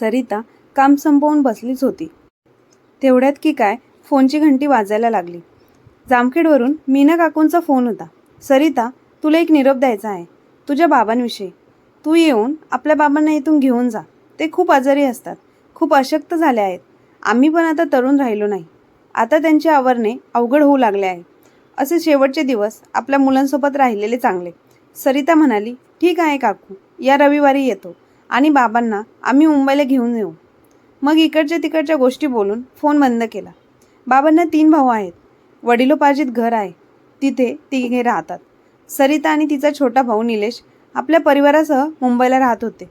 सरिता काम संपवून बसलीच होती. तेवढ्यात की काय फोनची घंटी वाजायला लागली. जामखेडवरून मीना काकूंचा फोन होता. सरिता तुला एक निरोप द्यायचा आहे. तुझ्या बाबांविषयी. तू येऊन आपल्या बाबांना इथून घेऊन जा. ते खूप आजारी असतात. खूप अशक्त झाले आहेत. आम्ही पण आता तरुण राहिलो नाही. आता त्यांचे आवरणे अवघड होऊ लागले आहे. असे शेवटचे दिवस आपल्या मुलांसोबत राहिलेले चांगले. सरिता म्हणाली ठीक आहे काकू. या रविवारी येतो. आणि बाबांना आम्ही मुंबईला घेऊन येऊ. मग इकडच्या तिकडच्या गोष्टी बोलून फोन बंद केला. बाबांना तीन भाऊ आहेत. वडिलोपार्जित घर आहे. तिथे तिघे राहतात. सरिता आणि तिचा छोटा भाऊ निलेश आपल्या परिवारासह मुंबईला राहत होते.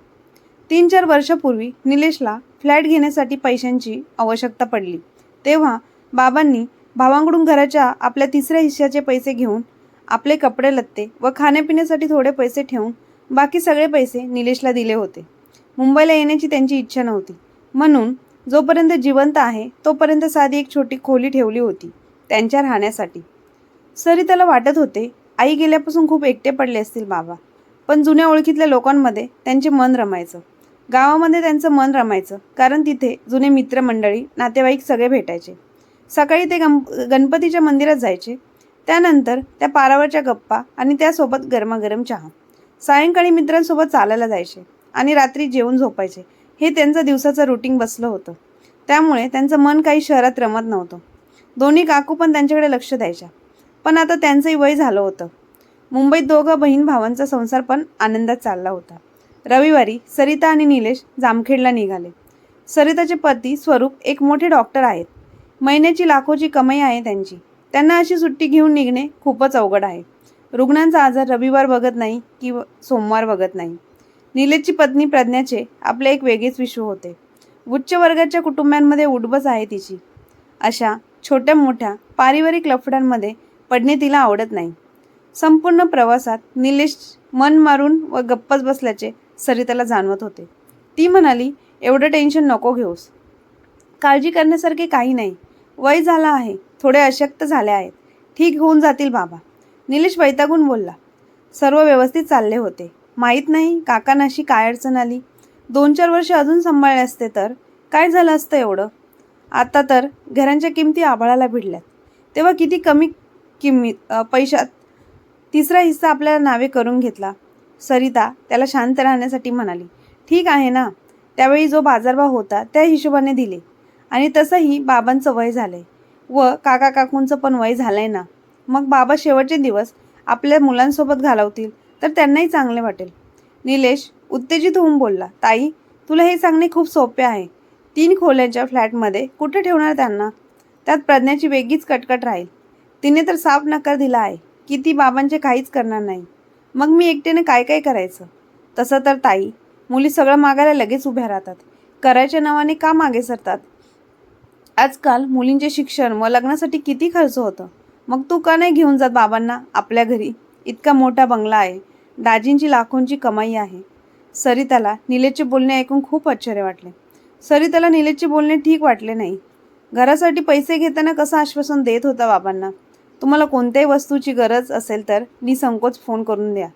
तीन चार वर्षापूर्वी निलेशला फ्लॅट घेण्यासाठी पैशांची आवश्यकता पडली. तेव्हा बाबांनी भावांकडून घराच्या आपल्या तिसऱ्या हिश्श्याचे पैसे घेऊन आपले कपडे लत्ते व खाण्यापिण्यासाठी थोडे पैसे ठेवून बाकी सगळे पैसे निलेशला दिले होते. मुंबईला येण्याची त्यांची इच्छा नव्हती. म्हणून जोपर्यंत जिवंत आहे तोपर्यंत साधी एक छोटी खोली ठेवली होती त्यांच्या राहण्यासाठी. सरिताला वाटत होते आई गेल्यापासून खूप एकटे पडले असतील बाबा. पण जुन्या ओळखीतल्या लोकांमध्ये त्यांचे मन रमायचं. गावामध्ये त्यांचं मन रमायचं कारण तिथे जुने मित्रमंडळी नातेवाईक सगळे भेटायचे. सकाळी ते गम गणपतीच्या मंदिरात जायचे. त्यानंतर त्या पारावरच्या गप्पा आणि त्यासोबत गरमागरम चहा. सायंकाळी मित्रांसोबत चालायला जायचे. आणि रात्री जेवून झोपायचे. हे त्यांचं दिवसाचं रुटीन बसलं होतं. त्यामुळे त्यांचं मन काही शहरात रमत नव्हतं. दोन्ही काकू पण त्यांच्याकडे लक्ष द्यायच्या. पण आता त्यांचंही वय झालं होतं. मुंबईत दोघं बहीण भावांचा संसार पण आनंदात चालला होता. रविवारी सरिता आणि निलेश जामखेडला निघाले. सरिताचे पती स्वरूप एक मोठे डॉक्टर आहेत. महिन्याची लाखोची कमाई आहे त्यांची. त्यांना अशी सुट्टी घेऊन निघणे खूपच अवघड आहे. रुग्णांचा आजार रविवार बघत नाही किंवा सोमवार बघत नाही. निलेशची पत्नी प्रज्ञाचे आपले एक वेगळेच विश्व होते. उच्च वर्गाच्या कुटुंबांमध्ये उडबस आहे तिची. अशा छोट्या मोठ्या पारिवारिक लफड्यांमध्ये पडणे तिला आवडत नाही. संपूर्ण प्रवासात निलेश मन मारून व गप्पच बसल्याचे सरिताला जाणवत होते. ती म्हणाली एवढं टेन्शन नको घेऊस. काळजी करण्यासारखे काही नाही. वय झालं आहे. थोडे अशक्त झाले आहेत. ठीक होऊन जातील बाबा. निलेश वैतागून बोलला. सर्व व्यवस्थित चालले होते. माहीत नाही काकांनाशी काय अडचण आली? दोन चार वर्ष अजून सांभाळले असते तर? काय झालं असतं एवढं? आता तर घरांच्या किमती आभाळाला भिडल्यात. तेव्हा किती कमी किंमत पैशात तिसरा हिस्सा आपल्याला नावे करून घेतला. सरिता त्याला शांत राहण्यासाठी म्हणाली ठीक आहे ना? त्यावेळी जो बाजारभाव होता त्या हिशोबाने दिले. आणि तसंही बाबांचं वय झालंय. व काका काकूंचं पण वय झालंय ना? मग बाबा शेवटचे दिवस आपल्या मुलांसोबत घालवतील. तर त्यांनाही चांगले वाटेल. निलेश उत्तेजित होऊन बोलला ताई तुला हे सांगणे खूप सोपे आहे. तीन खोल्यांच्या फ्लॅटमध्ये कुठे ठेवणार त्यांना? त्यात प्रज्ञाची वेगळीच कटकट राहील. तिने तर साफ नकार दिला आहे की ती बाबांचे काहीच करणार नाही. मग मी एकट्याने काय काय करायचं? तसं तर ताई मुली सगळं मागायला लगेच उभ्या राहतात. करायच्या नावाने का मागे सरतात? आजकाल मुलींचे शिक्षण व लग्नासाठी किती खर्च होतं. मग तू का नाही घेऊन जात बाबांना आपल्या घरी? इतका मोठा बंगला आहे. दाजींची लाखोंची कमाई आहे. सरिताला निलेशचे बोलणे ऐकून खूप आश्चर्य वाटले. सरिताला निलेशचे बोलणे ठीक वाटले नाही. घरासाठी पैसे घेताना कसं आश्वासन देत होता बाबांना? तुम्हाला कोणत्याही वस्तूची गरज असेल तर निसंकोच फोन करून द्या.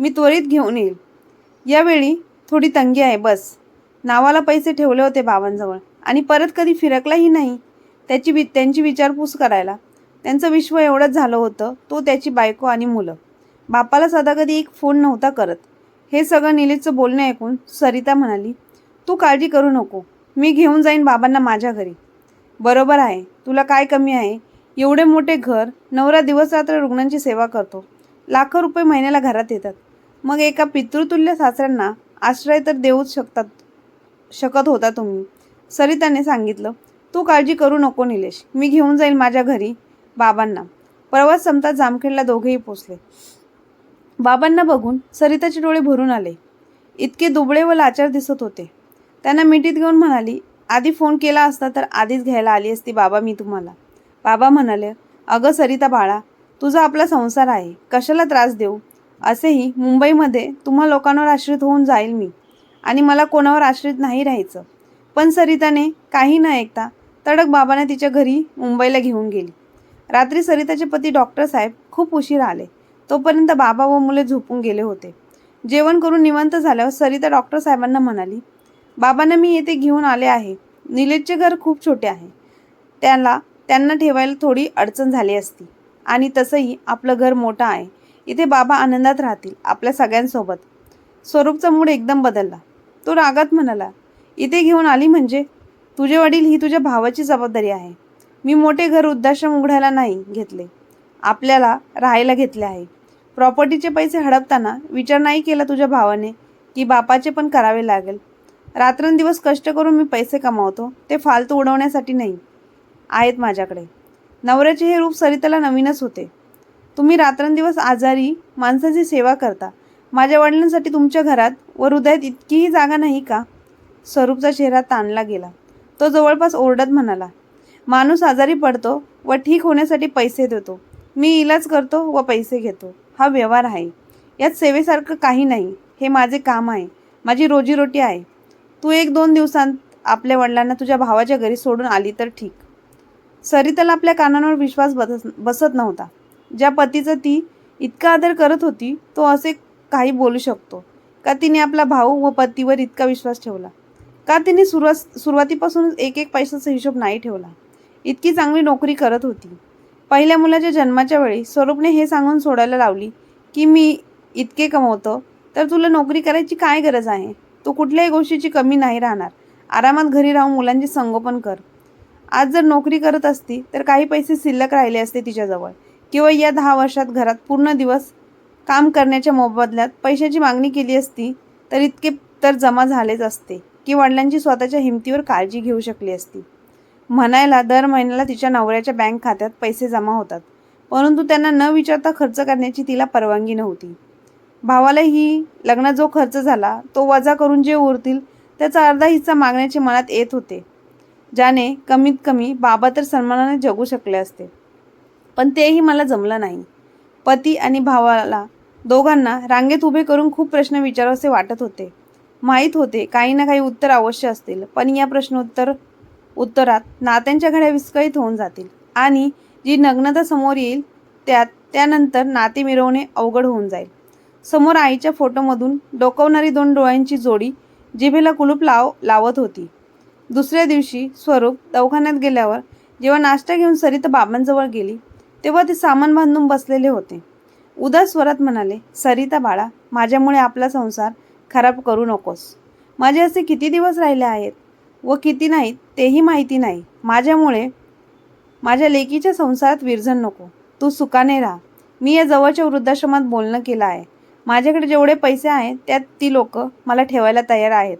मी त्वरित घेऊन येईल. यावेळी थोडी तंगी आहे बस. नावाला पैसे ठेवले होते बाबांजवळ. आणि परत कधी फिरकलाही नाही. त्याची वि त्यांची विचारपूस करायला. त्यांचं विश्व एवढंच झालं होतं तो त्याची बायको आणि मुलं. बापाला सदा कधी एक फोन नव्हता करत. हे सगळं निलेशचं बोलणं ऐकून सरिता म्हणाली तू काळजी करू नको. मी घेऊन जाईन बाबांना माझ्या घरी. बरोबर आहे. तुला काय कमी आहे? एवढे मोठे घर नवरा दिवस रात्र रुग्णांची सेवा करतो. लाखो रुपये महिन्याला घरात येतात. मग एका पितृतुल्य सासऱ्यांना आश्रय तर देऊच शकतात शकत होता तुम्ही. सरिताने सांगितलं तू काळजी करू नको निलेश. मी घेऊन जाईल माझ्या घरी बाबांना. प्रवास संपता जामखेडला दोघेही पोचले. बाबांना बघून सरिताचे डोळे भरून आले. इतके दुबळे व लाचार दिसत होते. त्यांना मिठीत घेऊन म्हणाली आधी फोन केला असता तर आधीच घ्यायला आली असती बाबा मी तुम्हाला. बाबा म्हणाले अगं सरिता बाळा तुझा आपला संसार आहे. कशाला त्रास देऊ? असेही मुंबईमध्ये तुम्हा लोकांवर आश्रित होऊन जाईल मी. आणि मला कोणावर आश्रित नाही राहायचं. पण सरिताने काही न ऐकता तडक बाबाने तिच्या घरी मुंबईला घेऊन गेली. रात्री सरिताचे पती डॉक्टर साहेब खूप उशीर आले. तोपर्यंत बाबा व मुले झोपून गेले होते. जेवण करून निवांत झाल्यावर सरिता डॉक्टर साहेबांना म्हणाली बाबांना मी येथे घेऊन आले आहे. निलेशचे घर खूप छोटे आहे. त्याला त्यांना ठेवायला थोडी अडचण झाली असती. आणि तसंही आपलं घर मोठं आहे. इथे बाबा आनंदात राहतील आपल्या सगळ्यांसोबत. स्वरूपचा मूड एकदम बदलला. तो रागात म्हणाला इथे घेऊन आली म्हणजे? तुझे वडील ही तुझ्या भावाची जबाबदारी आहे. मी मोठे घर वृद्धाश्रम उघडायला नाही घेतले. आपल्याला राहायला घेतले आहे. प्रॉपर्टीचे पैसे हडपताना विचार नाही केला तुझ्या भावाने की बापाचे पण करावे लागेल. रात्रंदिवस कष्ट करून मी पैसे कमावतो ते फालतू उडवण्यासाठी नाही. आहेत माझ्याकडे. नवऱ्याचे हे रूप सरिताला नवीनच होते. तुम्ही रात्रंदिवस आजारी माणसाची सेवा करता. माझ्या वडिलांसाठी तुमच्या घरात व हृदयात इतकीही जागा नाही का? स्वरूपचा चेहरा ताणला गेला. तो जवळपास ओरडत म्हणाला माणूस आजारी पडतो व ठीक होण्यासाठी पैसे देतो. मी इलाज करतो व पैसे घेतो. हा व्यवहार आहे. यात सेवेसारखं काही नाही. हे माझे काम आहे. माझी रोजीरोटी आहे. तू एक दोन दिवसांत आपल्या वडिलांना तुझ्या भावाच्या घरी सोडून आली तर ठीक. सरिताला आपल्या कानांवर विश्वास बसत बसत नव्हता. ज्या पतीचा ती इतका आदर करत होती तो असे काही बोलू शकतो. का तिने आपला भाऊ व पतीवर इतका विश्वास ठेवला? का तिने सुरुवात सुरुवातीपासूनच एक एक पैशाचा हिशोब नाही ठेवला? इतकी चांगली नोकरी करत होती. पहिल्या मुलाच्या जन्माच्या वेळी स्वरूपने हे सांगून सोडायला लावली की मी इतके कमवतो तर तुला नोकरी करायची काय गरज आहे? तू कुठल्याही गोष्टीची कमी नाही राहणार. आरामात घरी राहून मुलांचे संगोपन कर. आज जर नोकरी करत असती तर काही पैसे शिल्लक राहिले असते तिच्याजवळ. किंवा या दहा वर्षात घरात पूर्ण दिवस काम करण्याच्या मोबदल्यात पैशाची मागणी केली असती तर इतके तर जमा झालेच असते की वडिलांची स्वतःच्या हिमतीवर काळजी घेऊ शकली असती. म्हणायला दर महिन्याला तिच्या नवऱ्याच्या बँक खात्यात पैसे जमा होतात. परंतु त्यांना न विचारता खर्च करण्याची तिला परवानगी नव्हती. भावालाही लग्नात जो खर्च झाला तो वजा करून जे उरतील त्याचा अर्धा हिस्सा मागण्याचे मनात येत होते ज्याने कमीत कमी बाबा तर सन्मानाने जगू शकले असते. पण तेही मला जमलं नाही. पती आणि भावाला दोघांना रांगेत उभे करून खूप प्रश्न विचारावेसे वाटत होते. माहीत होते काही ना काही उत्तर अवश्य असतील पण या प्रश्नोत्तर उत्तरात नात्यांच्या घड्या विस्कळीत होऊन जातील आणि जी नग्नता समोर येईल त्यात त्यानंतर नाते मिरवणे अवघड होऊन जाईल. समोर आईच्या फोटोमधून डोकवणारी दोन डोळ्यांची जोडी जिभेला कुलूप लाव लावत होती. दुसऱ्या दिवशी स्वरूप दवाखान्यात गेल्यावर जेव्हा नाश्ता घेऊन सरिता बाबांजवळ गेली तेव्हा ते सामान बांधून बसलेले होते. उदास स्वरात म्हणाले सरिता बाळा माझ्यामुळे आपला संसार खराब करू नकोस. माझे असे किती दिवस राहिले आहेत? व किती नाहीत तेही माहिती नाही. माझ्यामुळे माझ्या लेकीच्या संसारात विरजन नको. तू सुखाने राहा. मी या जवळच्या वृद्धाश्रमात बोलणं केलं आहे. माझ्याकडे जेवढे पैसे आहेत त्यात ती लोक मला ठेवायला तयार आहेत.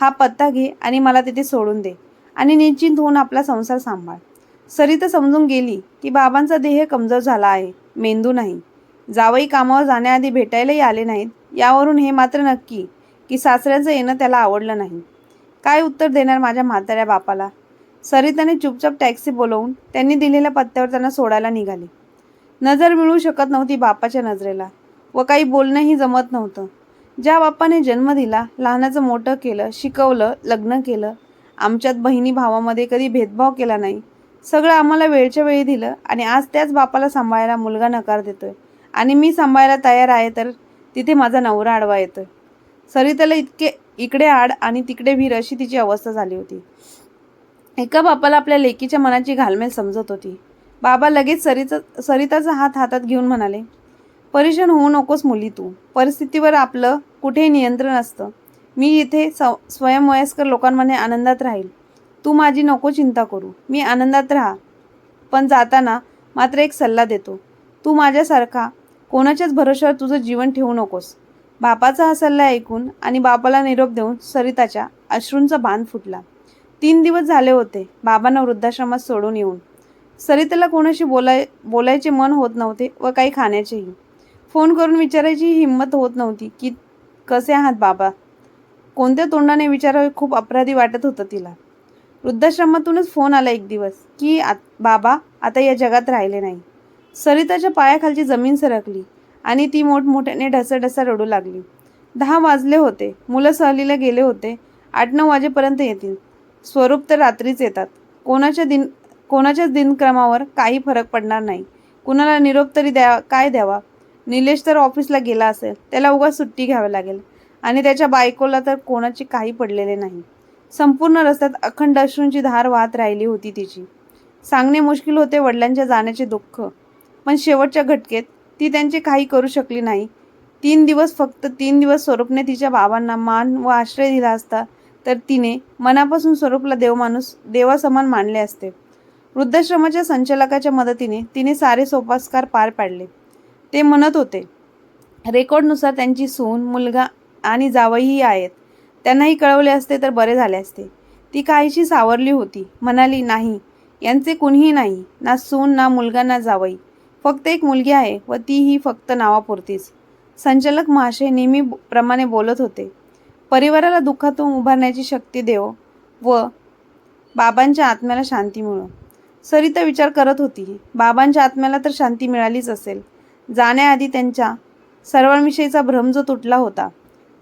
हा पत्ता घे आणि मला तिथे सोडून दे आणि निश्चिंत होऊन आपला संसार सांभाळ. सरिता समजून गेली की बाबांचा देह कमजोर झाला आहे. मेंदू नाही. जावई कामावर जाण्याआधी भेटायलाही आले नाहीत. यावरून हे मात्र नक्की की सासऱ्याचं येणं त्याला आवडलं नाही. काय उत्तर देणार माझ्या म्हाताऱ्या बापाला? सरिताने चुपचाप टॅक्सी बोलवून त्यांनी दिलेल्या पत्त्यावर त्यांना सोडायला निघाली. नजर मिळू शकत नव्हती बापाच्या नजरेला व काही बोलणंही जमत नव्हतं. ज्या बापाने जन्म दिला लहानाचं मोठं केलं शिकवलं लग्न केलं आमच्यात बहिणी भावामध्ये कधी भेदभाव केला नाही सगळं आम्हाला वेळच्या वेळी दिलं आणि आज त्याच बापाला सांभाळायला मुलगा नकार देतोय आणि मी सांभाळायला तयार आहे तर तिथे माझा नवरा आडवा येतोय. सरिताला इतके इकडे आड आणि तिकडे भीर अशी तिची अवस्था झाली होती. एका बापाला आपल्या लेकीच्या मनाची घालमेल समजत होती. बाबा लगेच सरिता सरिताचा हात हातात घेऊन म्हणाले परेशान होऊ नकोस मुली तू. परिस्थितीवर आपलं कुठेही नियंत्रण असतं. मी इथे स स्वयंवयस्कर लोकांमध्ये आनंदात राहील. तू माझी नको चिंता करू. मी आनंदात राहा. पण जाताना मात्र एक सल्ला देतो. तू माझ्यासारखा कोणाच्याच भरोशावर तुझं जीवन ठेवू नकोस. बापाचा हा सल्ला ऐकून आणि बापाला निरोप देऊन सरिताच्या अश्रूंचा बांध फुटला. तीन दिवस झाले होते बाबांना वृद्धाश्रमात सोडून येऊन. सरिताला कोणाशी बोलाय बोलायचे मन होत नव्हते व काही खाण्याचेही. फोन करून विचारायची हिंमत होत नव्हती की कसे आहात बाबा? कोणत्या तोंडाने विचारावे खूप अपराधी वाटत होतं तिला. वृद्धाश्रमातूनच फोन आला एक दिवस की आत बाबा आता या जगात राहिले नाही. सरिताच्या पायाखालची जमीन सरकली. आणि ती मोठमोठ्याने ढसाढसा रडू लागली. दहा वाजले होते. मुलं सहलीला गेले होते. आठ नऊ वाजेपर्यंत येतील. स्वरूप तर रात्रीच येतात. कोणाच्या दिन कोणाच्याच दिनक्रमावर काही फरक पडणार नाही. कुणाला निरोप तरी द्या काय द्यावा? निलेश तर ऑफिसला गेला असेल. त्याला उगाच सुट्टी घ्यावी लागेल. आणि त्याच्या बायकोला तर कोणाची काही पडलेले नाही. संपूर्ण रस्त्यात अखंड अश्रूंची धार वाहत राहिली होती तिची. सांगणे मुश्किल होते वडिलांच्या जाण्याचे दुःख. पण शेवटच्या घटकेत ती त्यांचे काही करू शकली नाही. तीन दिवस फक्त तीन दिवस स्वरूपने तिच्या बाबांना मान व आश्रय दिला असता तर तिने मनापासून स्वरूपला देवमाणूस देवासमान मानले असते. वृद्धाश्रमाच्या संचालकाच्या मदतीने तिने सारे सोपास्कार पार पाडले. ते म्हणत होते रेकॉर्डनुसार त्यांची सून मुलगा आणि जावईही आहेत. त्यांनाही कळवले असते तर बरे झाले असते. ती काहीशी सावरली होती. म्हणाली नाही यांचे कुणीही नाही. ना सून ना मुलगा ना जावई. फक्त एक मुलगी आहे व तीही फक्त नावापुरतीच. संचालक महाशय नेहमी प्रमाणे बोलत होते. परिवाराला दुःखातून उभारण्याची शक्ती देव व बाबांच्या आत्म्याला शांती मिळो. सरिता विचार करत होती बाबांच्या आत्म्याला तर शांती मिळालीच असेल. जाण्याआधी त्यांच्या सर्वांविषयीचा भ्रम जो तुटला होता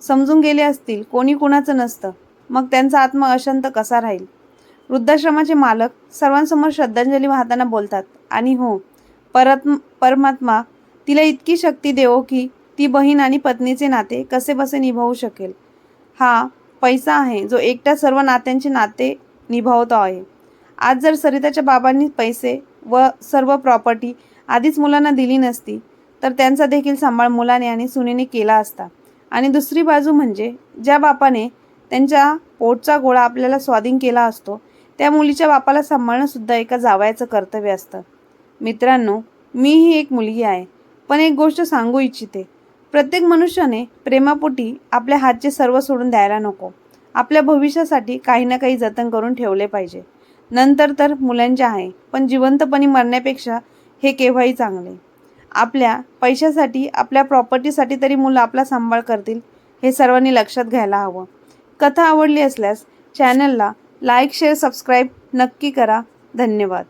समजून गेले असतील कोणी कुणाचं नसतं. मग त्यांचा आत्मा अशांत कसा राहील? वृद्धाश्रमाचे मालक सर्वांसमोर श्रद्धांजली वाहताना बोलतात आणि हो परत परमात्मा तिला इतकी शक्ती देवो की ती बहीण आणि पत्नीचे नाते कसे बसे निभावू शकेल. हा पैसा आहे जो एकट्या सर्व नात्यांचे नाते निभावतो आहे. आज जर सरिताच्या बाबांनी पैसे व सर्व प्रॉपर्टी आधीच मुलांना दिली नसती तर त्यांचा देखील सांभाळ मुलाने आणि सुनेने केला असता. आणि दुसरी बाजू म्हणजे ज्या बापाने त्यांच्या पोटचा गोळा आपल्याला स्वाधीन केला असतो त्या मुलीच्या बापाला सांभाळणंसुद्धा एका जावयाचं कर्तव्य असतं. मित्रांनो मीही एक मुलगी आहे. पण एक गोष्ट सांगू इच्छिते. प्रत्येक मनुष्याने प्रेमापोटी आपल्या हातचे सर्व सोडून द्यायला नको. आपल्या भविष्यासाठी काही ना काही जतन करून ठेवले पाहिजे. नंतर तर मुलांचे आहे पण जिवंतपणी मरण्यापेक्षा हे केव्हाही चांगले. आपल्या पैशासाठी आपल्या प्रॉपर्टीसाठी तरी मुलं आपला सांभाळ करतील हे सर्वांनी लक्षात घ्यायला हवं. कथा आवडली असल्यास चॅनलला लाईक शेअर सबस्क्राईब नक्की करा. धन्यवाद.